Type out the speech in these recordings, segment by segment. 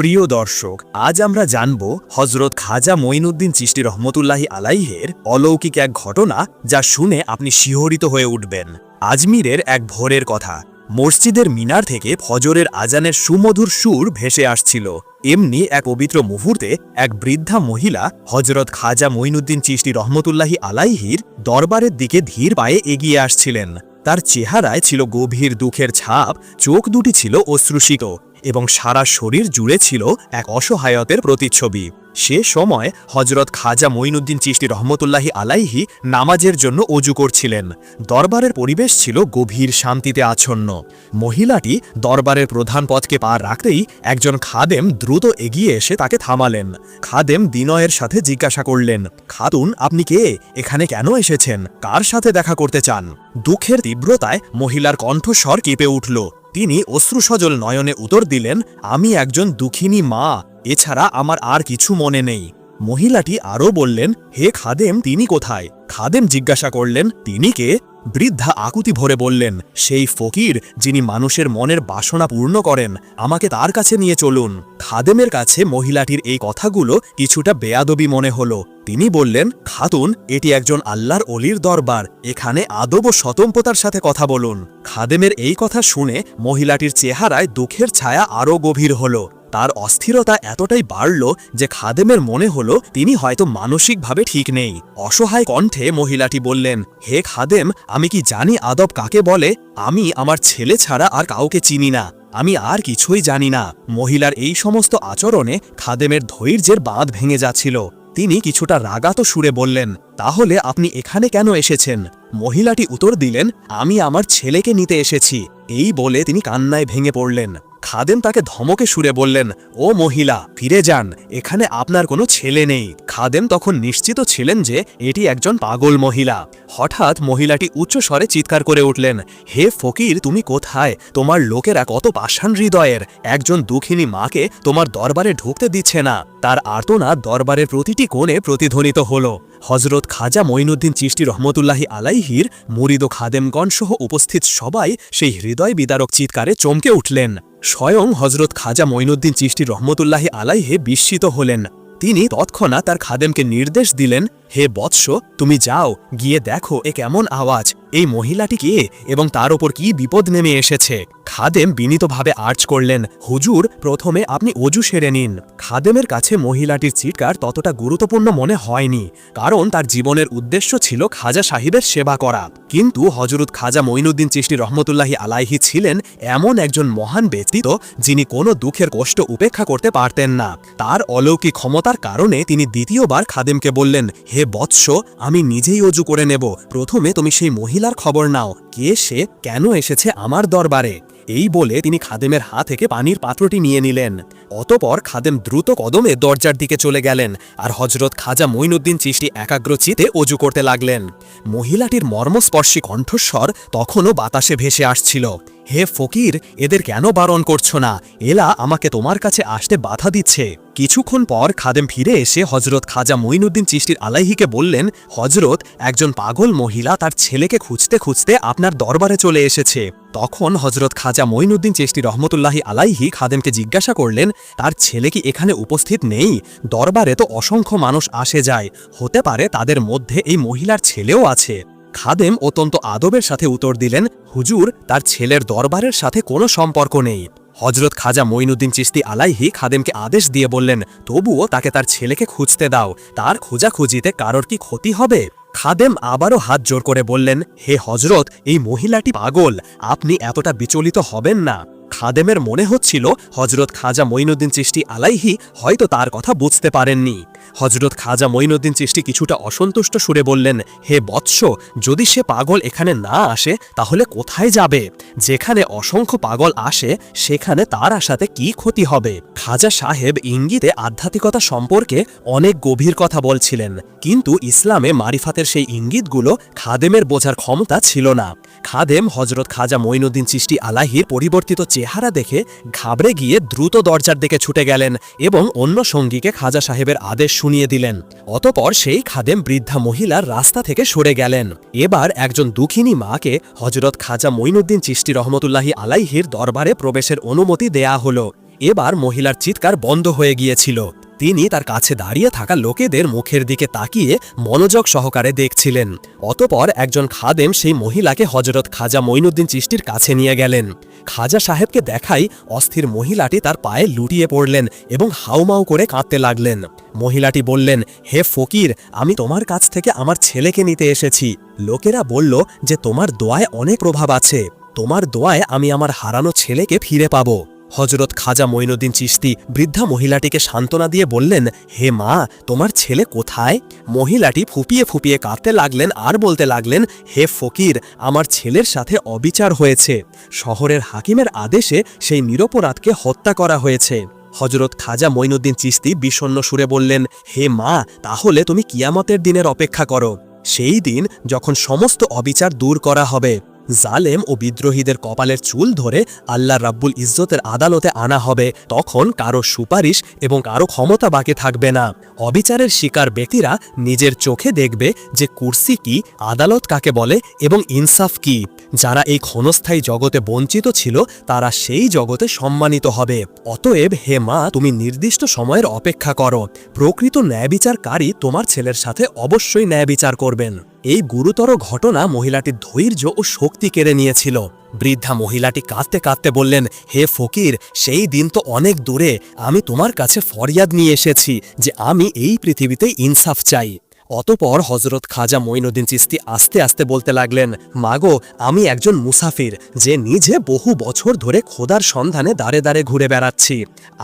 প্রিয় দর্শক, আজ আমরা জানব হজরত খাজা মঈনুদ্দিন চিশতি রহমতুল্লাহি আলাইহের অলৌকিক এক ঘটনা যা শুনে আপনি শিহরিত হয়ে উঠবেন। আজমিরের এক ভোরের কথা। মসজিদের মিনার থেকে ফজরের আজানের সুমধুর সুর ভেসে আসছিল। এমনি এক পবিত্র মুহূর্তে এক বৃদ্ধা মহিলা হজরত খাজা মঈনুদ্দিন চিশতি রহমতুল্লাহি আলাইহির দরবারের দিকে ধীর পায়ে এগিয়ে আসছিলেন। তার চেহারায় ছিল গভীর দুঃখের ছাপ, চোখ দুটি ছিল অশ্রুষিত এবং সারা শরীর জুড়ে ছিল এক অসহায়তের প্রতিচ্ছবি। সে সময় হজরত খাজা মঈনুদ্দিন চিশতি রহমতুল্লাহি আলাইহি নামাজের জন্য অজু করছিলেন। দরবারের পরিবেশ ছিল গভীর শান্তিতে আচ্ছন্ন। মহিলাটি দরবারের প্রধান পথকে পার রাখতেই একজন খাদেম দ্রুত এগিয়ে এসে তাকে থামালেন। খাদেম দিনয়ের সাথে জিজ্ঞাসা করলেন, খাতুন, আপনি কে? এখানে কেন এসেছেন? কার সাথে দেখা করতে চান? দুঃখের তীব্রতায় মহিলার কণ্ঠস্বর কেঁপে উঠল। তিনি অশ্রুসজল নয়নে উত্তর দিলেন, আমি একজন দুঃখিনী মা, এছাড়া আমার আর কিছু মনে নেই। মহিলাটি আরও বললেন, হে খাদেম, তিনি কোথায়? খাদেম জিজ্ঞাসা করলেন, তিনি কে? বৃদ্ধা আকুতি ভরে বললেন, সেই ফকির যিনি মানুষের মনের বাসনা পূর্ণ করেন, আমাকে তার কাছে নিয়ে চলুন। খাদেমের কাছে মহিলাটির এই কথাগুলো কিছুটা বেয়াদবি মনে হলো। তিনি বললেন, খাতুন, এটি একজন আল্লাহর অলির দরবার। এখানে আদব ও সতম্পতার সাথে কথা বলুন। খাদেমের এই কথা শুনে মহিলাটির চেহারায় দুঃখের ছায়া আরও গভীর হল। তার অস্থিরতা এতটাই বাড়ল যে খাদেমের মনে হলো, তিনি হয়তো মানসিকভাবে ঠিক নেই। অসহায় কণ্ঠে মহিলাটি বললেন, হে খাদেম, আমি কি জানি আদব কাকে বলে? আমি আমার ছেলে ছাড়া আর কাউকে চিনি না। আমি আর কিছুই জানি না। মহিলার এই সমস্ত আচরণে খাদেমের ধৈর্যের বাঁধ ভেঙে যাচ্ছিল। তিনি কিছুটা রাগাত সুরে বললেন, তাহলে আপনি এখানে কেন এসেছেন? মহিলাটি উত্তর দিলেন, আমি আমার ছেলেকে নিতে এসেছি। এই বলে তিনি কান্নায় ভেঙে পড়লেন। খাদেম তাকে ধমকে সুরে বললেন, ও মহিলা, ফিরে যান। এখানে আপনার কোনো ছেলে নেই। খাদেম তখন নিশ্চিত ছিলেন যে এটি একজন পাগল মহিলা। হঠাৎ মহিলাটি উচ্চ স্বরে চিৎকার করে উঠলেন, হে ফকির, তুমি কোথায়? তোমার লোকেরা কত পাষাণ হৃদয়ের। একজন দুঃখিনী মাকে তোমার দরবারে ঢুকতে দিচ্ছে না। তার আর্তনা দরবারের প্রতিটি কোণে প্রতিধ্বনিত হল। হজরত খাজা মঈনুদ্দিন চিশতি রহমতুল্লাহি আলাইহির মুরিদ খাদেমগণ সহ উপস্থিত সবাই সেই হৃদয় বিদারক চিৎকারে চমকে উঠলেন। স্বয়ং হজরত খাজা মঈনুদ্দিন চিষ্টি রহমতুল্লাহি আলাইহে বিস্মিত হলেন। তিনি তৎক্ষণাৎ তার খাদেমকে নির্দেশ দিলেন হে বৎস, তুমি যাও, গিয়ে দেখো এ কেমন আওয়াজ। এই মহিলাটি কে এবং তার ওপর কি বিপদ নেমে এসেছে? খাদেম বিনীতভাবে আর্চ করলেন, হুজুর, প্রথমে আপনি অজু সেরে নিন। খাদেমের কাছে মহিলাটির চিৎকার ততটা গুরুত্বপূর্ণ মনে হয়নি, কারণ তার জীবনের উদ্দেশ্য ছিল খাজা সাহিবের সেবা করা। কিন্তু হজরত খাজা মঈনুদ্দিন চিশতি রহমতুল্লাহি আলাইহি ছিলেন এমন একজন মহান ব্যক্তিত্ব যিনি কোনো দুঃখের কষ্ট উপেক্ষা করতে পারতেন না। তার অলৌকিক ক্ষমতার কারণে তিনি দ্বিতীয়বার খাদেমকে বললেন, হে বৎস, আমি নিজেই অজু করে নেব। প্রথমে তুমি সেই মহিলার খবর নাও, কে সে, কেন এসেছে আমার দরবারে। এই বলে তিনি খাদেমের হাত থেকে পানির পাত্রটি নিয়ে নিলেন। অতপর খাদেম দ্রুত কদমে দরজার দিকে চলে গেলেন, আর হজরত খাজা মঈনুদ্দিন চিশতি একাগ্রচিতে অজু করতে লাগলেন। মহিলাটির মর্মস্পর্শী কণ্ঠস্বর তখনও বাতাসে ভেসে আসছিল। হে ফকির, এদের কেন বারণ করছ না? এলা আমাকে তোমার কাছে আসতে বাধা দিচ্ছে। কিছুক্ষণ পর খাদেম ফিরে এসে হজরত খাজা মঈনুদ্দিন চিষ্টির আলাইহিকে বললেন হজরত একজন পাগল মহিলা তার ছেলেকে খুঁজতে খুঁজতে আপনার দরবারে চলে এসেছে। তখন হজরত খাজা মঈনুদ্দিন চেষ্টি রহমতুল্লাহি আলাইহি খাদেমকে জিজ্ঞাসা করলেন, তার ছেলে কি এখানে উপস্থিত নেই? দরবারে তো অসংখ্য মানুষ আসে যায়, হতে পারে তাদের মধ্যে এই মহিলার ছেলেও আছে। খাদেম অত্যন্ত আদবের সাথে উত্তর দিলেন, হুজুর, তার ছেলের দরবারের সাথে কোনো সম্পর্ক নেই। হজরত খাজা মঈনুদ্দিন চিস্তি আলাইহি খাদেমকে আদেশ দিয়ে বললেন, তবুও তাকে তার ছেলেকে খুঁজতে দাও। তার খোঁজাখুঁজিতে কারোর কি ক্ষতি হবে? খাদেম আবারও হাত জোর করে বললেন, হে হজরত, এই মহিলাটি পাগল। আপনি এতটা বিচলিত হবেন না। খাদেমের মনে হচ্ছিল, হজরত খাজা মঈনুদ্দিন চিস্তি আলাইহি হয়তো তার কথা বুঝতে পারেননি। হজরত খাজা মঈনুদ্দিন চিষ্টি কিছুটা অসন্তুষ্ট সুরে বললেন, হে বৎস, যদি সে পাগল এখানে না আসে, তাহলে কোথায় যাবে? যেখানে অসংখ্য পাগল আসে, সেখানে তার আসাতে কি ক্ষতি হবে? খাজা সাহেব ইঙ্গিতে আধ্যাত্মিকতা সম্পর্কে অনেক গভীর কথা বলছিলেন, কিন্তু ইসলামে মারিফাতের সেই ইঙ্গিতগুলো খাদেমের বোঝার ক্ষমতা ছিল না। খাদেম হজরত খাজা মঈনুদ্দিন চিষ্টি আলাহির পরিবর্তিত চেহারা দেখে ঘাবড়ে গিয়ে দ্রুত দরজার দিকে ছুটে গেলেন এবং অন্য সঙ্গীকে খাজা সাহেবের আদেশ শুনিয়ে দিলেন। অতপর সেই খাদেম বৃদ্ধা মহিলা রাস্তা থেকে সরে গেলেন। এবার একজন দুঃখিনী মাকে হজরত খাজা মঈনুদ্দিন চিষ্টি রহমতুল্লাহি আলাইহির দরবারে প্রবেশের অনুমতি দেয়া হল। এবার মহিলার চিৎকার বন্ধ হয়ে গিয়েছিল। তিনি তার কাছে দাঁড়িয়ে থাকা লোকেদের মুখের দিকে তাকিয়ে মনোযোগ সহকারে দেখছিলেন। অতপর একজন খাদেম সেই মহিলাকে হজরত খাজা মঈনুদ্দিন চিষ্টির কাছে নিয়ে গেলেন। খাজা সাহেবকে দেখাই অস্থির মহিলাটি তার পায়ে লুটিয়ে পড়লেন এবং হাউমাউ করে কাঁদতে লাগলেন। মহিলাটি বললেন, হে ফকির, আমি তোমার কাছ থেকে আমার ছেলেকে নিতে এসেছি। লোকেরা বলল যে তোমার দোয়ায় অনেক প্রভাব আছে। তোমার দোয়ায় আমি আমার হারানো ছেলেকে ফিরে পাবো। হজরত খাজা মঈনুদ্দিন চিস্তি বৃদ্ধা মহিলাটিকে সান্ত্বনা দিয়ে বললেন, হে মা, তোমার ছেলে কোথায়? মহিলাটি ফুপিয়ে ফুপিয়ে কাঁদতে লাগলেন আর বলতে লাগলেন, হে ফকির, আমার ছেলের সাথে অবিচার হয়েছে। শহরের হাকিমের আদেশে সেই নিরপরাধকে হত্যা করা হয়েছে। হজরত খাজা মঈনুদ্দিন চিস্তি বিষণ্ণ সুরে বললেন, হে মা, তাহলে তুমি কিয়ামতের দিনের অপেক্ষা করো। সেই দিন যখন সমস্ত অবিচার দূর করা হবে জালেম ও বিদ্রোহীদের কপালের চুল ধরে আল্লাহ রাব্বুল ইজ্জতের আদালতে আনা হবে। তখন কারও সুপারিশ এবং কারও ক্ষমতা বাকি থাকবে না। অবিচারের শিকার ব্যক্তিরা নিজের চোখে দেখবে যে কুর্সি কি, আদালত কাকে বলে এবং ইনসাফ কি। যারা এই ক্ষণস্থায়ী জগতে বঞ্চিত ছিল, তারা সেই জগতে সম্মানিত হবে। অতএব হে মা, তুমি নির্দিষ্ট সময়ের অপেক্ষা করো। প্রকৃত ন্যায়বিচারকারী তোমার ছেলের সাথে অবশ্যই ন্যায়বিচার করবেন। এই গুরুতর ঘটনা মহিলাটির ধৈর্য ও শক্তি কেড়ে নিয়েছিল। বৃদ্ধা মহিলাটি কাঁদতে কাঁদতে বললেন, হে ফকির, সেই দিন তো অনেক দূরে। আমি তোমার কাছে ফরিয়াদ নিয়ে এসেছি যে আমি এই পৃথিবীতে ইনসাফ চাই। অতপর হজরত খাজা মঈনুদ্দিন চিস্তি আস্তে আস্তে বলতে লাগলেন, মাগো, আমি একজন মুসাফির, যে নিজে বহু বছর ধরে খোদার সন্ধানে দাঁড়ে দাঁড়ে ঘুরে বেড়াচ্ছি।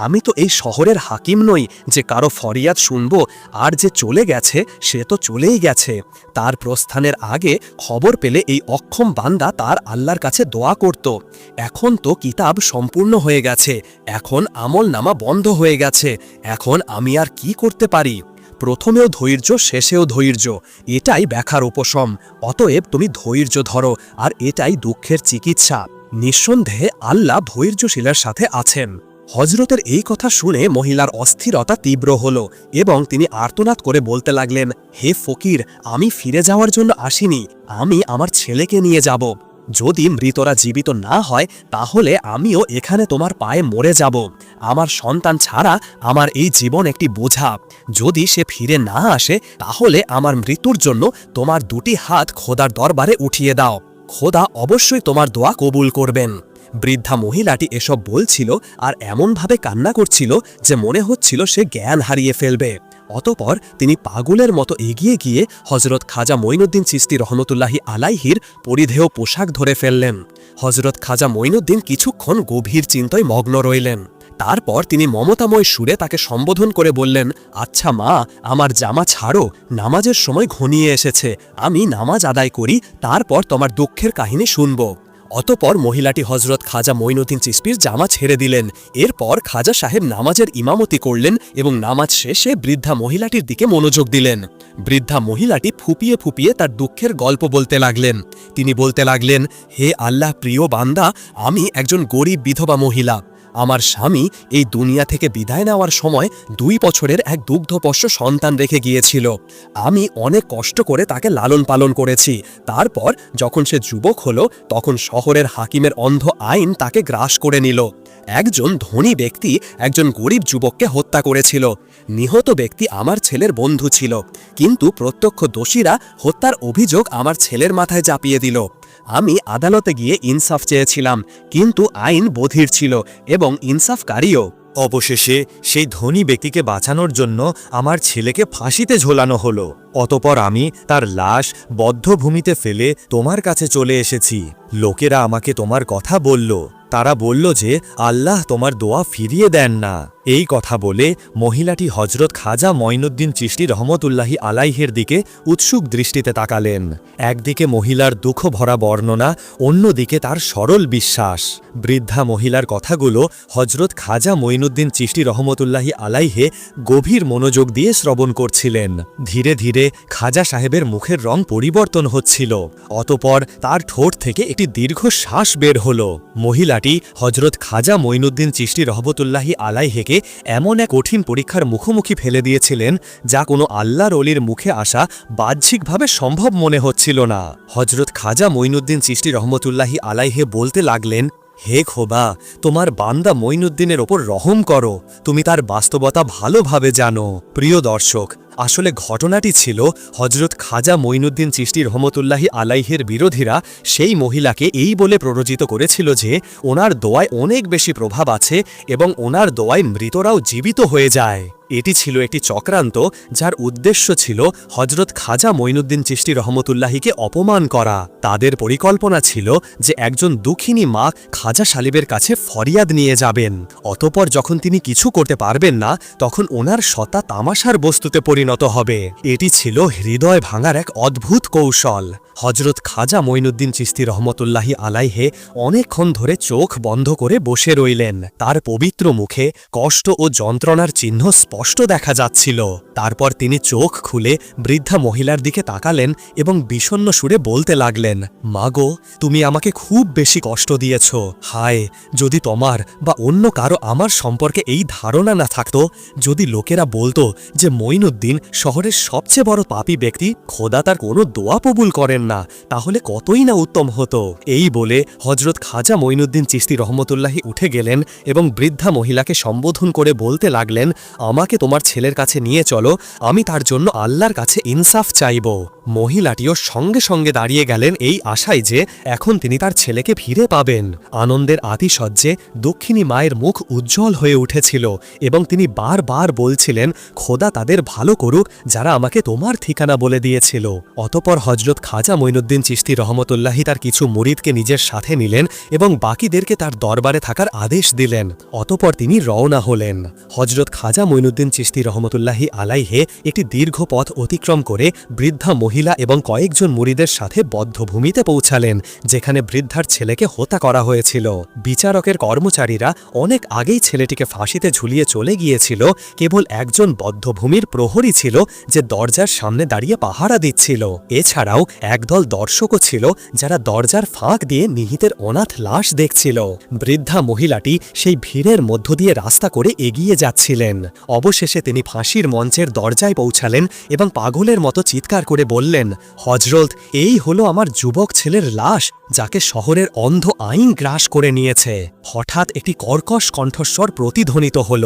আমি তো এই শহরের হাকিম নই, যে কারও ফরিয়াদ শুনব, আর যে চলে গেছে, সে তো চলেই গেছে। তার প্রস্থানের আগে খবর পেলে এই অক্ষম বান্দা তার আল্লাহর কাছে দোয়া করত। এখন তো কিতাব সম্পূর্ণ হয়ে গেছে, এখন আমল নামা বন্ধ হয়ে গেছে, এখন আমি আর কি করতে পারি? প্রথমেও ধৈর্য, শেষেও ধৈর্য। এটাই ব্যাখার উপশম। অতএব তুমি ধৈর্য ধরো, আর এটাই দুঃখের চিকিৎসা। নিঃসন্দেহে আল্লাহ ধৈর্যশীলার সাথে আছেন। হজরতের এই কথা শুনে মহিলার অস্থিরতা তীব্র হল এবং তিনি আর্তনাদ করে বলতে লাগলেন, হে ফকির, আমি ফিরে যাওয়ার জন্য আসিনি। আমি আমার ছেলেকে নিয়ে যাব। যদি মৃতরা জীবিত না হয়, তাহলে আমিও এখানে তোমার পায়ে মরে যাব। আমার সন্তান ছাড়া আমার এই জীবন একটি বোঝা। যদি সে ফিরে না আসে, তাহলে আমার মৃত্যুর জন্য তোমার দুটি হাত খোদার দরবারে উঠিয়ে দাও। খোদা অবশ্যই তোমার দোয়া কবুল করবেন। বৃদ্ধা মহিলাটি এসব বলছিল আর এমনভাবে কান্না করছিল যে মনে হচ্ছিল সে জ্ঞান হারিয়ে ফেলবে। অতপর তিনি পাগলের মতো এগিয়ে গিয়ে হজরত খাজা মঈনুদ্দিন চিস্তি রহমতুল্লাহি আলাইহির পরিধেয় পোশাক ধরে ফেললেন। হজরত খাজা মঈনুদ্দিন কিছুক্ষণ গভীর চিন্তায় মগ্ন রইলেন। তারপর তিনি মমতাময় সুরে তাকে সম্বোধন করে বললেন আচ্ছা মা, আমার জামা ছাড়ো, নামাজের সময় ঘনিয়ে এসেছে। আমি নামাজ আদায় করি, তারপর তোমার দুঃখের কাহিনী শুনব। অতপর মহিলাটি হজরত খাজা মঈনুদ্দিন চিস্পির জামা ছেড়ে দিলেন। এরপর খাজা সাহেব নামাজের ইমামতি করলেন এবং নামাজ শেষে বৃদ্ধা মহিলাটির দিকে মনোযোগ দিলেন। বৃদ্ধা মহিলাটি ফুপিয়ে ফুপিয়ে তার দুঃখের গল্প বলতে লাগলেন। তিনি বলতে লাগলেন, হে আল্লাহ প্রিয় বান্দা, আমি একজন গরিব বিধবা মহিলা। আমার স্বামী এই দুনিয়া থেকে বিদায় নেওয়ার সময় দুই বছরের এক দুগ্ধপোষ্য সন্তান রেখে গিয়েছিল। আমি অনেক কষ্ট করে তাকে লালন পালন করেছি। তারপর যখন সে যুবক হলো, তখন শহরের হাকিমের অন্ধ আইন তাকে গ্রাস করে নিল। একজন ধনী ব্যক্তি একজন গরিব যুবককে হত্যা করেছিল। নিহত ব্যক্তি আমার ছেলের বন্ধু ছিল। কিন্তু প্রত্যক্ষ দোষীরা হত্যার অভিযোগ আমার ছেলের মাথায় চাপিয়ে দিল। আমি আদালতে গিয়ে ইনসাফ চেয়েছিলাম, কিন্তু আইন বধির ছিল এবং ইনসাফকারীও। অবশেষে সেই ধনী ব্যক্তিকে বাঁচানোর জন্য আমার ছেলেকে ফাঁসিতে ঝোলানো হলো। অতপর আমি তার লাশ বদ্ধভূমিতে ফেলে তোমার কাছে চলে এসেছি। লোকেরা আমাকে তোমার কথা বলল। তারা বলল যে আল্লাহ তোমার দোয়া ফিরিয়ে দেন না। এই কথা বলে মহিলাটি হজরত খাজা মঈনুদ্দিন চিশতি রহমতুল্লাহি আলাইহের দিকে উৎসুক দৃষ্টিতে তাকালেন। একদিকে মহিলার দুঃখ ভরা বর্ণনা, অন্যদিকে তার সরল বিশ্বাস। বৃদ্ধা মহিলার কথাগুলো হজরত খাজা মঈনুদ্দিন চিশতি রহমতুল্লাহি আলাইহে গভীর মনোযোগ দিয়ে শ্রবণ করছিলেন। ধীরে ধীরে খাজা সাহেবের মুখের রং পরিবর্তন হচ্ছিল। অতপর তার ঠোঁট থেকে একটি দীর্ঘ শ্বাস বের হল। মহিলাটি হজরত খাজা মঈনুদ্দিন চিশতি রহমতুল্লাহি আলাইহেকে এমন এক কঠিন পরীক্ষার মুখোমুখি ফেলে দিয়েছিলেন যা কোনো আল্লাহর অলির মুখে আসা বাহ্যিকভাবে সম্ভব মনে হচ্ছিল না। হজরত খাজা মঈনুদ্দিন সৃষ্টি রহমতুল্লাহি আলাইহে বলতে লাগলেন, হে খোবা, তোমার বান্দা মঈনুদ্দিনের ওপর রহম করো। তুমি তার বাস্তবতা ভালোভাবে জানো। প্রিয় দর্শক আসলে ঘটনাটি ছিল হজরত খাজা মঈনুদ্দিন চিষ্টি রহমতুল্লাহি আলাইহের বিরোধীরা সেই মহিলাকে এই বলে প্ররোচিত করেছিল যে ওনার দোয়ায় অনেক বেশি প্রভাব আছে এবং ওনার দোয়ায় মৃতরাও জীবিত হয়ে যায়। এটি ছিল একটি চক্রান্ত যার উদ্দেশ্য ছিল হজরত খাজা মঈনুদ্দিন চিশতি রহমতুল্লাহিকে অপমান করা। তাদের পরিকল্পনা ছিল যে একজন দুঃখিনী মা খাজা সালিবের কাছে ফরিয়াদ নিয়ে যাবেন। অতপর যখন তিনি কিছু করতে পারবেন না, তখন ওনার সত্তা তামাশার বস্তুতে পরিণত হবে। এটি ছিল হৃদয় ভাঙার এক অদ্ভুত কৌশল। হজরত খাজা মঈনুদ্দিন চিস্তি রহমতুল্লাহি আলাইহে অনেকক্ষণ ধরে চোখ বন্ধ করে বসে রইলেন। তার পবিত্র মুখে কষ্ট ও যন্ত্রণার চিহ্ন দেখা যাচ্ছিল। তারপর তিনি চোখ খুলে বৃদ্ধা মহিলার দিকে তাকালেন এবং বিষণ্ণ সুরে বলতে লাগলেন, মাগো, তুমি আমাকে খুব বেশি কষ্ট দিয়েছ। হায়, যদি তোমার বা অন্য কারও আমার সম্পর্কে এই ধারণা না থাকতো, যদি লোকেরা বলতো যে মঈনুদ্দিন শহরের সবচেয়ে বড় পাপী ব্যক্তি, খোদা তার কোনো দোয়া কবুল করেন না, তাহলে কতই না উত্তম হতো? এই বলে হজরত খাজা মঈনুদ্দিন চিস্তি রহমতুল্লাহি উঠে গেলেন এবং বৃদ্ধা মহিলাকে সম্বোধন করে বলতে লাগলেন আমাকে তোমার ছেলের কাছে নিয়ে চলো আমি তার জন্য আল্লাহর কাছে ইনসাফ চাইব। মহিলাটিও সঙ্গে সঙ্গে দাঁড়িয়ে গেলেন এই আশায় যে এখন তিনি তার ছেলেকে ফিরে পাবেন। আনন্দের আতিশয্যে দক্ষিণী মায়ের মুখ উজ্জ্বল হয়ে উঠেছিল এবং তিনি বারবার বলছিলেন, খোদা তাদের ভালো করুক, যারা আমাকে তোমার ঠিকানা বলে দিয়েছিল। অতপর হজরত খাজা মঈনুদ্দিন চিস্তি রহমতুল্লাহি তার কিছু মুরিদকে নিজের সাথে নিলেন এবং বাকিদেরকে তার দরবারে থাকার আদেশ দিলেন। অতপর তিনি রওনা হলেন। হজরত খাজা মঈনুদ্দিন চিস্তি রহমতুল্লাহি আলাইহে একটি দীর্ঘ পথ অতিক্রম করে বৃদ্ধা মহিলা এবং কয়েকজন মুরিদের সাথে বদ্ধভূমিতে পৌঁছালেন, যেখানে বৃদ্ধার ছেলেকে হত্যা করা হয়েছিল। বিচারকের কর্মচারীরা অনেক আগেই ছেলেটিকে ফাঁসিতে ঝুলিয়ে চলে গিয়েছিল, কেবল একজন বদ্ধভূমির প্রহরী ছিল যে দরজার সামনে দাঁড়িয়ে পাহারা দিচ্ছিল। এছাড়াও একদল দর্শকও ছিল যারা দরজার ফাঁক দিয়ে নিহিতের অনাথ লাশ দেখছিল। বৃদ্ধা মহিলাটি সেই ভিড়ের মধ্য দিয়ে রাস্তা করে এগিয়ে যাচ্ছিলেন। অবশেষে তিনি ফাঁসির মঞ্চের দরজায় পৌঁছালেন এবং পাগলের মতো চিৎকার করে বললেন হজরত, এই হলো আমার যুবক ছেলের লাশ, যাকে শহরের অন্ধ আইন গ্রাস করে নিয়েছে। হঠাৎ একটি কর্কশ কণ্ঠস্বর প্রতিধ্বনিত হল।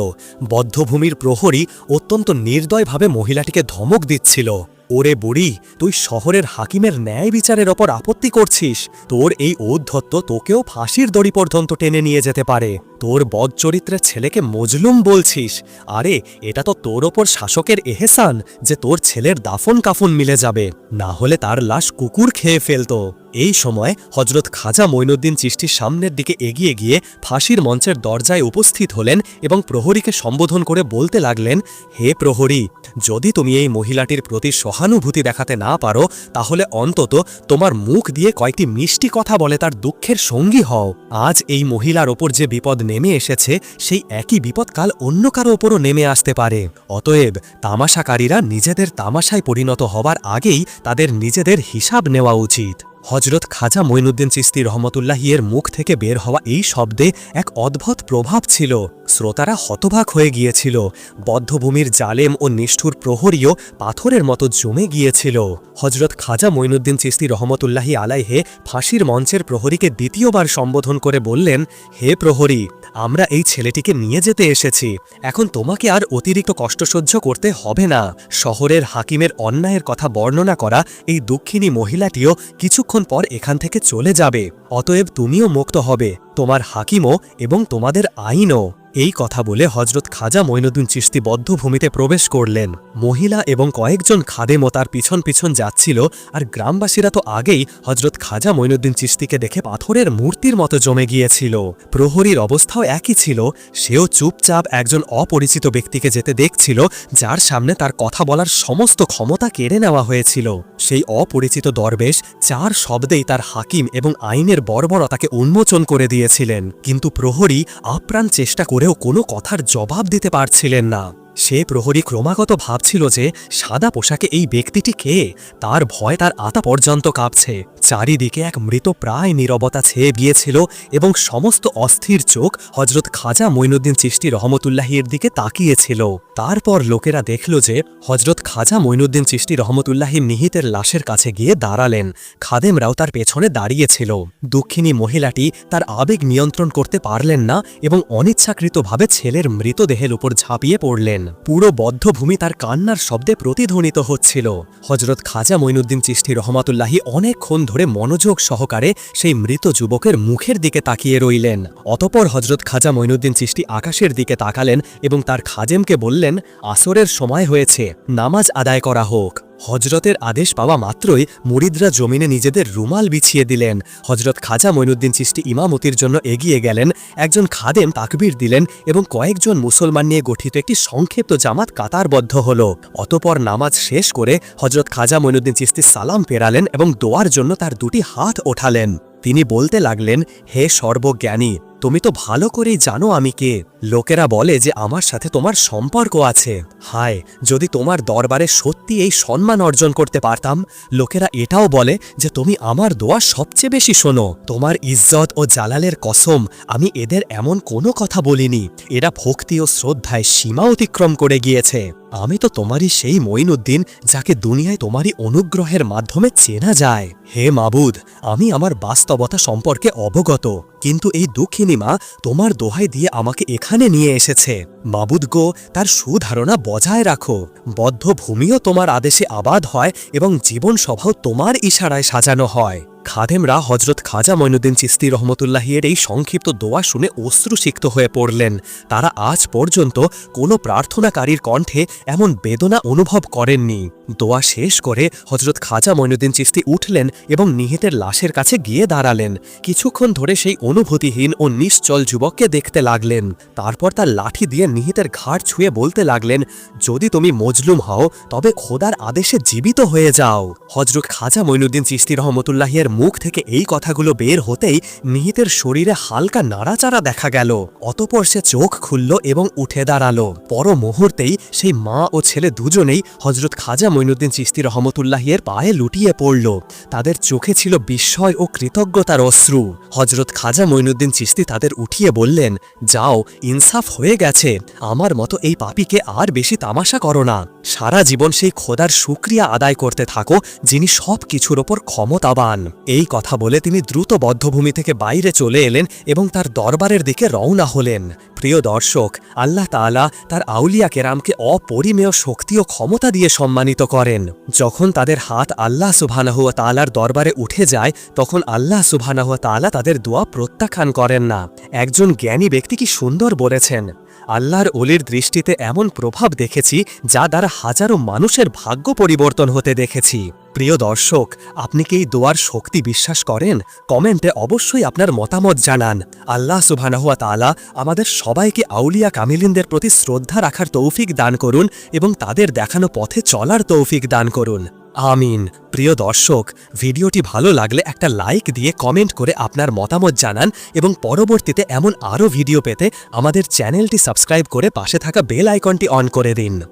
বদ্ধভূমির প্রহরী অত্যন্ত নির্দয়ভাবে মহিলাটিকে ধমক দিচ্ছিল। ওরে বুড়ি, তুই শহরের হাকিমের ন্যায় বিচারের ওপর আপত্তি করছিস। তোর এই ঔদ্ধত্য তোকেও ফাঁসির দড়ি পর্যন্ত টেনে নিয়ে যেতে পারে। তোর বদচরিত্রের ছেলেকে মজলুম বলছিস। আরে, এটা তো তোর ওপর শাসকের এহেসান যে তোর ছেলের দাফন কাফন মিলে যাবে। না হলে তার লাশ কুকুর খেয়ে ফেলতো। এই সময় হজরত খাজা মঈনুদ্দিন চিষ্টির সামনের দিকে এগিয়ে গিয়ে ফাঁসির মঞ্চের দরজায় উপস্থিত হলেন এবং প্রহরীকে সম্বোধন করে বলতে লাগলেন, হে প্রহরী, যদি তুমি এই মহিলাটির প্রতি সহানুভূতি দেখাতে না পারো, তাহলে অন্তত তোমার মুখ দিয়ে কয়েকটি মিষ্টি কথা বলে তার দুঃখের সঙ্গী হও। আজ এই মহিলার ওপর যে বিপদ নেমে এসেছে, সেই একই বিপদ কাল অন্য কারও ওপরও নেমে আসতে পারে। অতএব তামাশাকারীরা নিজেদের তামাশায় পরিণত হবার আগেই তাদের নিজেদের হিসাব নেওয়া উচিত। হজরত খাজা মঈনুদ্দিন চিস্তি রহমতুল্লাহিয়ের মুখ থেকে বের হওয়া এই শব্দে এক অদ্ভুত প্রভাব ছিল। শ্রোতারা হতবাক হয়ে গিয়েছিল। বদ্ধভূমির জালেম ও নিষ্ঠুর প্রহরীও পাথরের মতো জমে গিয়েছিল। হজরত খাজা মঈনুদ্দিন চিস্তি রহমতুল্লাহি আলাইহে ফাঁসির মঞ্চের প্রহরীকে দ্বিতীয়বার সম্বোধন করে বললেন, হে প্রহরী আমরা এই ছেলেটিকে নিয়ে যেতে এসেছি। এখন তোমাকে আর অতিরিক্ত কষ্ট সহ্য করতে হবে না। শহরের হাকিমের অন্যায়ের কথা বর্ণনা করা এই দুঃখিনী মহিলাটিও কিছুক্ষণ পর এখান থেকে চলে যাবে। অতএব তুমিও মুক্ত হবে। তোমার হাকিমও এবং তোমাদের আইনও। এই কথা বলে হজরত খাজা মঈনুদ্দিন চিস্তি বদ্ধভূমিতে প্রবেশ করলেন। মহিলা এবং কয়েকজন খাদেমও তার পিছন পিছন যাচ্ছিল আর গ্রামবাসীরা তো আগেই হজরত খাজা মঈনুদ্দিন চিস্তিকে দেখে পাথরের মূর্তির মতো জমে গিয়েছিল। প্রহরীর অবস্থাও একই ছিল। সেও চুপচাপ একজন অপরিচিত ব্যক্তিকে যেতে দেখছিল, যার সামনে তার কথা বলার সমস্ত ক্ষমতা কেড়ে নেওয়া হয়েছিল। সেই অপরিচিত দরবেশ চার শব্দেই তার হাকিম এবং আইনের বর্বরতাকে উন্মোচন করে দিয়েছিলেন। কিন্তু প্রহরী আপ্রাণ চেষ্টা করেও কোনো কথার জবাব দিতে পারছিলেন না। সে প্রহরী ক্রমাগত ভাবছিল যে সাদা পোশাকে এই ব্যক্তিটি কে? তার ভয় তার আতা পর্যন্ত কাঁপছে। চারিদিকে এক মৃত প্রায় নীরবতা ছেয়ে গিয়েছিল এবং সমস্ত অস্থির চোখ হজরত খাজা মঈনুদ্দিন চিশতি রহমতুল্লাহির দিকে তাকিয়েছিল। তারপর লোকেরা দেখল যে হজরত খাজা মঈনুদ্দিন চিশতি রহমতুল্লাহি নিহিতের লাশের কাছে গিয়ে দাঁড়ালেন। খাদেমরাও তার পেছনে দাঁড়িয়েছিল। দুঃখিনী মহিলাটি তার আবেগ নিয়ন্ত্রণ করতে পারলেন না এবং অনিচ্ছাকৃতভাবে ছেলের মৃতদেহের উপর ঝাঁপিয়ে পড়লেন। পুরো বদ্ধভূমি তার কান্নার শব্দে প্রতিধ্বনিত হচ্ছিল। হজরত খাজা মঈনুদ্দিন চিশতি রহমাতুল্লাহি অনেকক্ষণ ধরে মনোযোগ সহকারে সেই মৃত যুবকের মুখের দিকে তাকিয়ে রইলেন। অতপর হজরত খাজা মঈনুদ্দিন চিষ্টি আকাশের দিকে তাকালেন এবং তার খাজেমকে বললেন, আসরের সময় হয়েছে, নামাজ আদায় করা হোক। হজরতের আদেশ পাওয়া মাত্রই মুরিদরা জমিনে নিজেদের রুমাল বিছিয়ে দিলেন। হজরত খাজা মঈনুদ্দিন চিশতি ইমামতির জন্য এগিয়ে গেলেন। একজন খাদেম তাকবির দিলেন এবং কয়েকজন মুসলমান নিয়ে গঠিত একটি সংক্ষিপ্ত জামাত কাতারবদ্ধ হল। অতপর নামাজ শেষ করে হজরত খাজা মঈনুদ্দিন চিস্তি সালাম পেরালেন এবং দোয়ার জন্য তার দুটি হাত ওঠালেন। তিনি বলতে লাগলেন, হে সর্বজ্ঞানী তুমি তো ভালো করেই জানো আমি কে লোকেরা বলে যে আমার সাথে তোমার সম্পর্ক আছে। হায়, যদি তোমার দরবারে সত্যি এই সম্মান অর্জন করতে পারতাম, লোকেরা এটাও বলে যে তুমি আমার দোয়া সবচেয়ে বেশি শোনো। তোমার ইজ্জত ও জালালের কসম, আমি এদের এমন কোনো কথা বলিনি। এরা ভক্তি ও শ্রদ্ধায় সীমা অতিক্রম করে গিয়েছে। আমি তো তোমারই সেই মঈনুদ্দিন যাকে দুনিয়ায় তোমারই অনুগ্রহের মাধ্যমে চেনা যায়। হে মাবুদ, আমি আমার বাস্তবতা সম্পর্কে অবগত, কিন্তু এই দুঃখিনী মা তোমার দোহাই দিয়ে আমাকে এখানে নিয়ে এসেছে। মাবুদ গো তার সুধারণা বজায় রাখো। বদ্ধ ভূমিও তোমার আদেশে আবাদ হয় এবং জীবন সভাও তোমার ইশারায় সাজানো হয়। খাদেমরা হজরত খাজা মঈনুদ্দিন চিস্তি রহমতুল্লাহিয়ের এই সংক্ষিপ্ত দোয়া শুনে অশ্রুসিক্ত হয়ে পড়লেন। তারা আজ পর্যন্ত কোনো প্রার্থনাকারীর কণ্ঠে এমন বেদনা অনুভব করেননি। দোয়া শেষ করে হজরত খাজা মঈনুদ্দিন চিস্তি উঠলেন এবং নিহিতের লাশের কাছে গিয়ে দাঁড়ালেন। কিছুক্ষণ ধরে সেই অনুভূতিহীন ও নিশ্চল যুবককে দেখতে লাগলেন। তারপর তার লাঠি দিয়ে নিহিতের ঘাড় ছুঁয়ে বলতে লাগলেন, যদি তুমি মজলুম হও, তবে খোদার আদেশে জীবিত হয়ে যাও। হজরত খাজা মঈনুদ্দিন চিস্তি রহমতুল্লাহিয়ের মুখ থেকে এই কথাগুলো বের হতেই নিহিতের শরীরে হালকা নাড়াচাড়া দেখা গেল। অতপর সে চোখ খুলল এবং উঠে দাঁড়াল। পর মুহূর্তেই সেই মা ও ছেলে দুজনেই হজরত খাজা মঈনুদ্দিন চিস্তি রহমতুল্লাহিয়ের পায়ে লুটিয়ে পড়ল। তাদের চোখে ছিল বিস্ময় ও কৃতজ্ঞতার অশ্রু। হজরত খাজা মঈনুদ্দিন চিস্তি তাদের উঠিয়ে বললেন, যাও, ইনসাফ হয়ে গেছে। আমার মতো এই পাপিকে আর বেশি তামাশা করো না। সারা জীবন সেই খোদার সুক্রিয়া আদায় করতে থাকো, যিনি সব কিছুর ওপর ক্ষমতাবান। এই কথা বলে তিনি দ্রুত বদ্ধভূমি থেকে বাইরে চলে এলেন এবং তার দরবারের দিকে রওনা হলেন। প্রিয় দর্শক, আল্লাহ তাআলা তার আউলিয়া কেরামকে অপরিমেয় শক্তি ও ক্ষমতা দিয়ে সম্মানিত করেন। যখন তাদের হাত আল্লাহ সুবহানাহুয়া তালার দরবারে উঠে যায়, তখন আল্লাহ সুবহানাহুয়া তাআলা তাদের দোয়া প্রত্যাখ্যান করেন না। একজন জ্ঞানী ব্যক্তি কি সুন্দর বলেছেন আল্লাহর অলির দৃষ্টিতে এমন প্রভাব দেখেছি যা দ্বারা হাজারো মানুষের ভাগ্য পরিবর্তন হতে দেখেছি। প্রিয় দর্শক, আপনি কি এই দোয়ার শক্তি বিশ্বাস করেন? কমেন্টে অবশ্যই আপনার মতামত জানান। আল্লাহ সুবহানাহুয়া তাআলা আমাদের সবাইকে আউলিয়া কামিলিনদের প্রতি শ্রদ্ধা রাখার তৌফিক দান করুন এবং তাদের দেখানো পথে চলার তৌফিক দান করুন। আমিন। প্রিয় দর্শক, ভিডিওটি ভালো লাগলে একটা লাইক দিয়ে কমেন্ট করে আপনার মতামত জানান এবং পরবর্তীতে এমন আরও ভিডিও পেতে আমাদের চ্যানেলটি সাবস্ক্রাইব করে পাশে থাকা বেল আইকনটি অন করে দিন।